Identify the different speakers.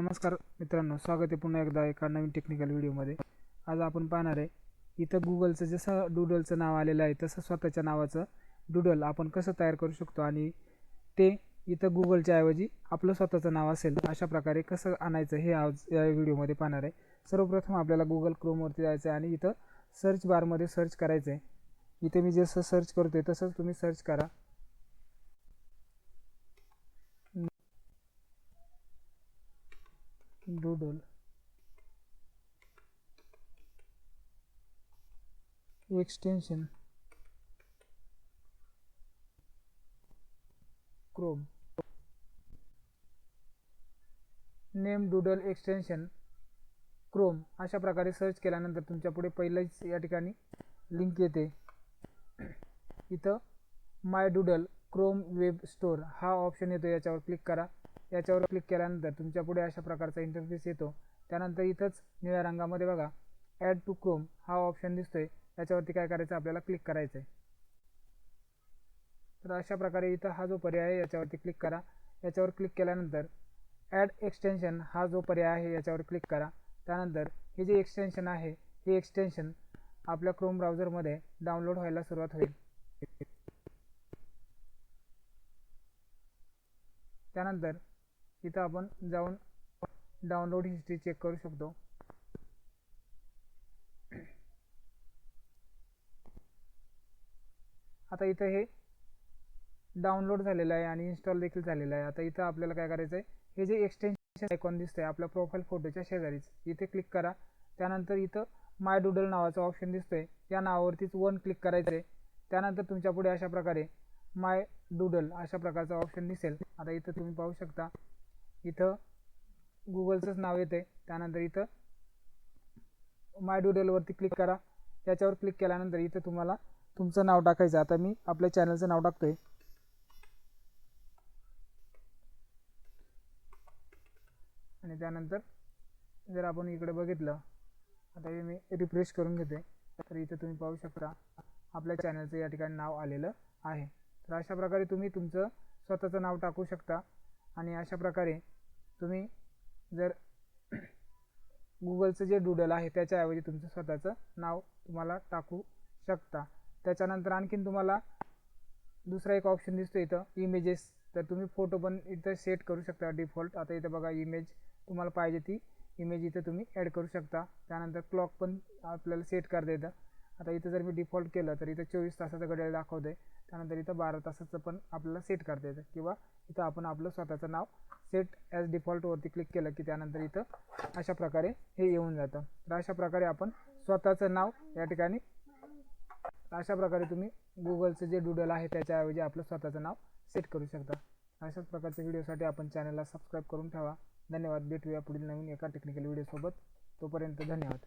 Speaker 1: नमस्कार मित्रांनो स्वागत आहे पुन्हा एकदा एका नवीन टेक्निकल व्हिडिओमध्ये आज आपण पाहणार आहे इथं गुगलचं जसं डुडलचं नाव आलेलं आहे तसं स्वतःच्या नावाचं डुडल आपण कसं तयार करू शकतो आणि ते इथं गुगलच्या ऐवजी आपलं स्वतःचं नाव असेल अशा प्रकारे कसं आणायचं हे आज या व्हिडिओमध्ये पाहणार आहे. सर्वप्रथम आपल्याला गुगल क्रोमवरती जायचं आहे आणि इथं सर्च बारमध्ये सर्च करायचं आहे इथे मी जसं सर्च करतो आहे तसंच तुम्ही सर्च करा. Doodle extension Chrome name doodle extension Chrome अशा प्रकारे सर्च केल्यानंतर तुमच्यापुढे पहिलंच या ठिकाणी लिंक येते. इथं my doodle Chrome web store हा ऑप्शन येतो. याच्यावर क्लिक करा. याच्यावर क्लिक केल्यानंतर तुमच्यापुढे अशा प्रकारचा इंटरफेस येतो. त्यानंतर इथंच निळ्या रंगामध्ये बघा ॲड टू क्रोम हा ऑप्शन दिसतोय. याच्यावरती काय करायचं? आपल्याला क्लिक करायचं आहे तर अशा प्रकारे इथं हा जो पर्याय आहे याच्यावरती क्लिक करा. याच्यावर क्लिक केल्यानंतर ॲड एक्सटेन्शन हा जो पर्याय आहे याच्यावर क्लिक करा. त्यानंतर हे जे एक्सटेन्शन आहे हे एक्सटेन्शन आपल्या क्रोम ब्राउझरमध्ये डाउनलोड व्हायला सुरुवात होईल. त्यानंतर इथं आपण जाऊन डाउनलोड हिस्ट्री चेक करू शकतो. आता इथं हे डाउनलोड झालेलं आहे आणि इन्स्टॉल देखील झालेलं आहे. आता इथं आपल्याला काय करायचं आहे हे जे एक्सटेन्शन आयकॉन दिसतंय आपल्या प्रोफाईल फोटोच्या शेजारीच. इथे क्लिक करा. त्यानंतर इथं माय डुडल नावाचं ऑप्शन दिसतोय. या नावावरतीच वन क्लिक करायचं आहे त्यानंतर तुमच्यापुढे अशा प्रकारे माय डुडल अशा प्रकारचं ऑप्शन दिसेल. आता इथं तुम्ही पाहू शकता. इथं गुगलचंच नाव येते त्यानंतर इथं माय डुडलवरती क्लिक करा. त्याच्यावर क्लिक केल्यानंतर इथं तुम्हाला तुमचं नाव टाकायचं. आता मी आपल्या चॅनलचं नाव टाकतोय. आणि त्यानंतर जर आपण इकडे बघितलं आता हे मी रिफ्रेश करून घेते तर इथं तुम्ही पाहू शकता आपल्या चॅनलचं या ठिकाणी नाव आलेलं आहे. तर अशा प्रकारे तुम्ही तुमचं स्वतःचं नाव टाकू शकता. आणि अशा प्रकारे तुम्ही जर गुगलचं जे डुडल आहे त्याच्याऐवजी तुमचं स्वतःचं नाव तुम्हाला टाकू शकता. त्याच्यानंतर आणखीन तुम्हाला दुसरा एक ऑप्शन दिसतो इथं इमेजेस तर तुम्ही फोटो पण इथं सेट करू शकता डिफॉल्ट आता इथं बघा इमेज तुम्हाला पाहिजे ती इमेज इथं तुम्ही ॲड करू शकता. त्यानंतर क्लॉक पण आपल्याला सेट करता येतं. आता इथं जर मी डिफॉल्ट केलं तर इथं चोवीस तासाचं घड्याळ दाखवतं आहे त्यानंतर इथं बारा तासाचं पण आपल्याला सेट करता येतं. किंवा इथं आपण आपलं स्वतःचं नाव सेट ॲज डिफॉल्टवरती क्लिक केलं की त्यानंतर इथं अशा प्रकारे हे येऊन जातं. तर अशा प्रकारे आपण स्वतःचं नाव या ठिकाणी अशा प्रकारे तुम्ही गुगलचं जे डुडल आहे त्याच्याऐवजी आपलं स्वतःचं नाव सेट करू शकता. अशाच प्रकारच्या व्हिडिओसाठी आपण चॅनलला सबस्क्राईब करून ठेवा. धन्यवाद. भेटूया पुढील नवीन एका टेक्निकल व्हिडिओसोबत तोपर्यंत धन्यवाद.